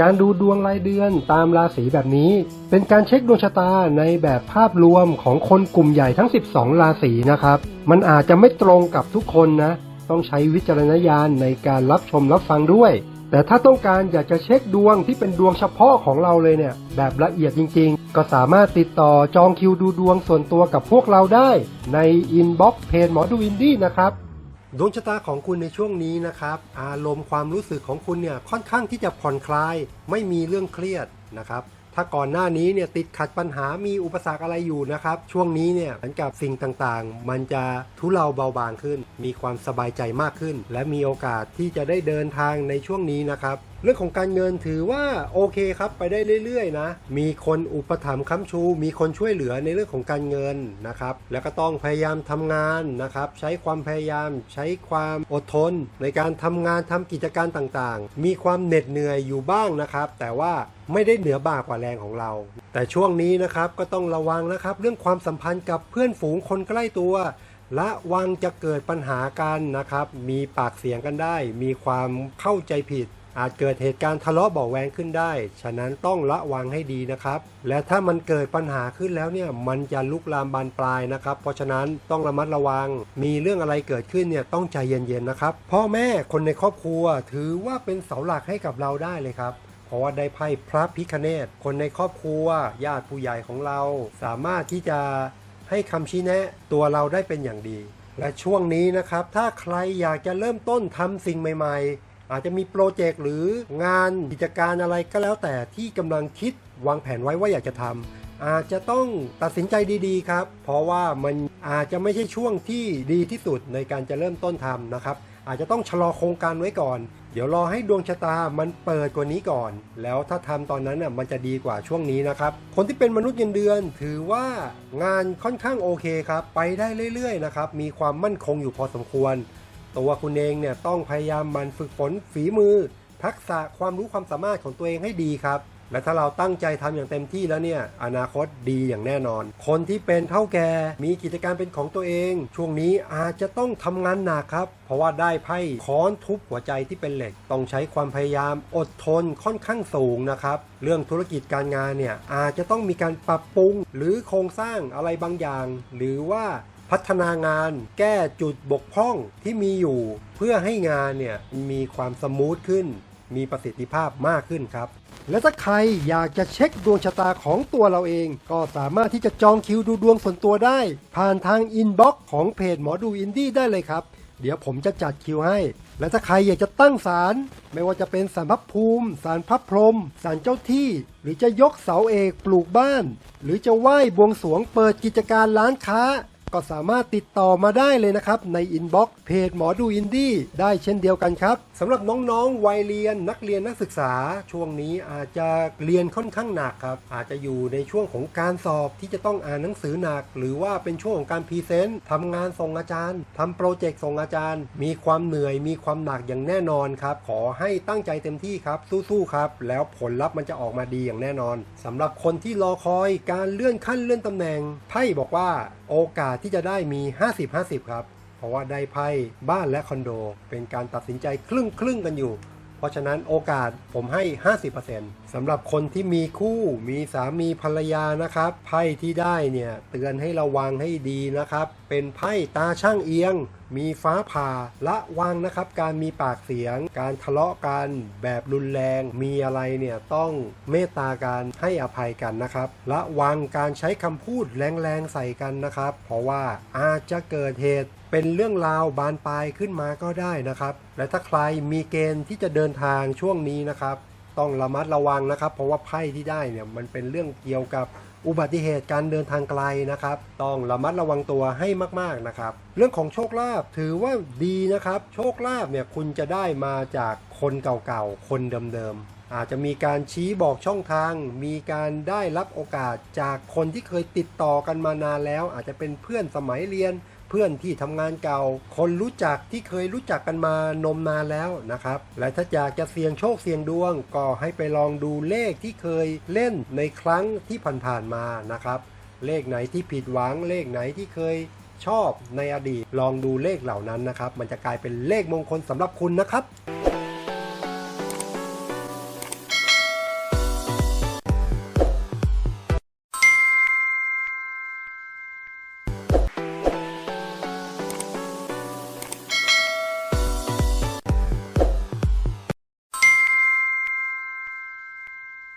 การดูดวงรายเดือนตามราศีแบบนี้ เป็นการเช็คดวงชะตาในแบบภาพรวมของคนกลุ่มใหญ่ทั้ง 12 ราศีนะครับ มันอาจจะไม่ตรงกับทุกคนนะ ต้องใช้วิจารณญาณในการรับชมรับฟังด้วย แต่ถ้าต้องการอยากจะเช็คดวงที่เป็นดวงเฉพาะของเราเลยเนี่ย แบบละเอียดจริง ๆ ก็สามารถติดต่อจองคิวดูดวงส่วนตัวกับพวกเราได้ ในอินบ็อกซ์เพจหมอดูอินดี้นะครับ ดวงชะตาของคุณในช่วงนี้นะครับ อารมณ์ความรู้สึกของคุณเนี่ยค่อนข้างที่จะผ่อนคลาย ไม่มีเรื่องเครียดนะครับถ้าก่อนหน้านี้เนี่ยติดขัดปัญหามีอุปสรรคอะไรอยู่นะครับ ช่วงนี้เนี่ยเหมือนกับสิ่งต่างๆ มันจะทุเลาเบาบางขึ้น มีความสบายใจมากขึ้น และมีโอกาสที่จะได้เดินทางในช่วงนี้นะครับ เรื่องของการเงินถือว่าโอเคครับไปได้เรื่อยๆนะ มีคนอุปถัมภ์ค้ำชู มีคนช่วยเหลือในเรื่องของการเงินนะครับ แล้วก็ต้องพยายามทำงานนะครับ ใช้ความพยายาม ใช้ความอดทน ในการทำงานทำกิจการต่างๆ มีความเหน็ดเหนื่อยอยู่บ้างนะครับ แต่ว่าไม่ได้เหนือบ่ากว่าแรงของเรา แต่ช่วงนี้นะครับก็ต้องระวังนะครับ เรื่องความสัมพันธ์กับเพื่อนฝูงคนใกล้ตัวและวังจะเกิดปัญหากันนะครับ มีปากเสียงกันได้ มีความเข้าใจผิด อาจเกิดเหตุการณ์ทะเลาะเบาแวงขึ้นได้ ฉะนั้นต้องระวังให้ดีนะครับ และถ้ามันเกิดปัญหาขึ้นแล้วเนี่ย มันจะลุกลามบานปลายนะครับ เพราะฉะนั้นต้องระมัดระวัง มีเรื่องอะไรเกิดขึ้นเนี่ยต้องใจเย็นๆนะครับ พ่อแม่คนในครอบครัว ถือว่าเป็นเสาหลักให้กับเราได้เลยครับเพราะว่าได้ไพ่พระพิคเนตคนในครอบครัว ญาติผู้ใหญ่ของเรา สามารถที่จะให้คำชี้แนะตัวเราได้เป็นอย่างดี และช่วงนี้นะครับ ถ้าใครอยากจะเริ่มต้นทำสิ่งใหม่ ๆ อาจจะมีโปรเจกต์หรืองานกิจการอะไรก็แล้วแต่ที่กำลังคิดวางแผนไว้ว่าอยากจะทำอาจจะต้องตัดสินใจดีๆครับ เพราะว่ามันอาจจะไม่ใช่ช่วงที่ดีที่สุดในการจะเริ่มต้นทำนะครับ อาจจะต้องชะลอโครงการไว้ก่อน เดี๋ยวรอให้ดวงชะตามันเปิดกว่านี้ก่อน แล้วถ้าทำตอนนั้นน่ะมันจะดีกว่าช่วงนี้นะครับ คนที่เป็นมนุษย์เงินเดือน ถือว่างานค่อนข้างโอเคครับ ไปได้เรื่อยๆนะครับ มีความมั่นคงอยู่พอสมควร ตัวคุณเองเนี่ยต้องพยายามมันฝึกฝนฝีมือ ทักษะความรู้ความสามารถของตัวเองให้ดีครับ และถ้าเราตั้งใจทำอย่างเต็มที่แล้วเนี่ยอนาคตดีอย่างแน่นอน คนที่เป็นเท่าแก่มีกิจการเป็นของตัวเอง ช่วงนี้อาจจะต้องทำงานหนักครับ เพราะว่าได้ไพ่ค้อนทุบหัวใจที่เป็นเหล็ก ต้องใช้ความพยายามอดทนค่อนข้างสูงนะครับเรื่องธุรกิจการงานเนี่ยอาจจะต้องมีการปรับปรุง หรือโครงสร้างอะไรบางอย่าง หรือว่า พัฒนางาน แก้จุดบกพร่องที่มีอยู่ เพื่อให้งานเนี่ยมีความสมูทขึ้น มีประสิทธิภาพมากขึ้นครับ และถ้าใครอยากจะเช็คดวงชะตาของตัวเราเอง ก็สามารถที่จะจองคิวดูดวงส่วนตัวได้ ผ่านทางอินบ็อกซ์ของเพจหมอดูอินดี้ได้เลยครับเดี๋ยวผมจะจัดคิวให้ และถ้าใครอยากจะตั้งศาล ไม่ว่าจะเป็นศาลพระภูมิ ศาลพระพรม ศาลเจ้าที่ หรือจะยกเสาเอกปลูกบ้าน หรือจะไหว้บวงสรวงเปิดกิจการร้านค้า ก็สามารถติดต่อมาได้เลยนะครับ ในอินบ็อกซ์เพจหมอดูอินดี้ได้เช่นเดียวกันครับสำหรับน้องๆวัยเรียนนักเรียนนักศึกษาช่วงนี้อาจจะเรียนค่อนข้างหนักครับ อาจจะอยู่ในช่วงของการสอบที่จะต้องอ่านหนังสือหนัก หรือว่าเป็นช่วงของการพรีเซนต์ทำงานส่งอาจารย์ทำโปรเจกต์ส่งอาจารย์ มีความเหนื่อยมีความหนักอย่างแน่นอนครับ ขอให้ตั้งใจเต็มที่ครับ สู้ๆครับ แล้วผลลัพธ์มันจะออกมาดีอย่างแน่นอนสำหรับคนที่รอคอยการเลื่อนขั้นเลื่อนตำแหน่งไพ่บอกว่าโอกาสที่จะได้มี 50-50 ครับ เพราะว่าได้ไพ่บ้านและคอนโด เป็นการตัดสินใจครึ่งครึ่งกันอยู่ เพราะฉะนั้นโอกาสผมให้ 50%สำหรับคนที่มีคู่ มีสามีภรรยานะครับไพ่ที่ได้เนี่ยเตือนให้ระวังให้ดีนะครับ เป็นไพ่ตาช่างเอียง มีฟ้าผ่าละวังนะครับ การมีปากเสียง การทะเลาะกันแบบรุนแรง มีอะไรเนี่ยต้องเมตตากันให้อภัยกันนะครับละวังการใช้คำพูดแรงๆใส่กันนะครับ เพราะว่าอาจจะเกิดเหตุเป็นเรื่องราวบานปลายขึ้นมาก็ได้นะครับ และถ้าใครมีเกณฑ์ที่จะเดินทางช่วงนี้นะครับ ต้องระมัดระวังนะครับ เพราะว่าไพ่ที่ได้เนี่ยมันเป็นเรื่องเกี่ยวกับอุบัติเหตุการเดินทางไกลนะครับ ต้องระมัดระวังตัวให้มากๆนะครับ เรื่องของโชคลาภถือว่าดีนะครับ โชคลาภเนี่ยคุณจะได้มาจากคนเก่าๆ คนเดิมๆ อาจจะมีการชี้บอกช่องทาง มีการได้รับโอกาสจากคนที่เคยติดต่อกันมานานแล้ว อาจจะเป็นเพื่อนสมัยเรียน เพื่อนที่ทำงานเก่า คนรู้จักที่เคยรู้จักกันมานมนานแล้วนะครับ และถ้าอยากจะเสี่ยงโชคเสี่ยงดวง ก็ให้ไปลองดูเลขที่เคยเล่นในครั้งที่ผ่านๆมานะครับ เลขไหนที่ผิดหวังเลขไหนที่เคยชอบในอดีต ลองดูเลขเหล่านั้นนะครับ มันจะกลายเป็นเลขมงคลสำหรับคุณนะครับ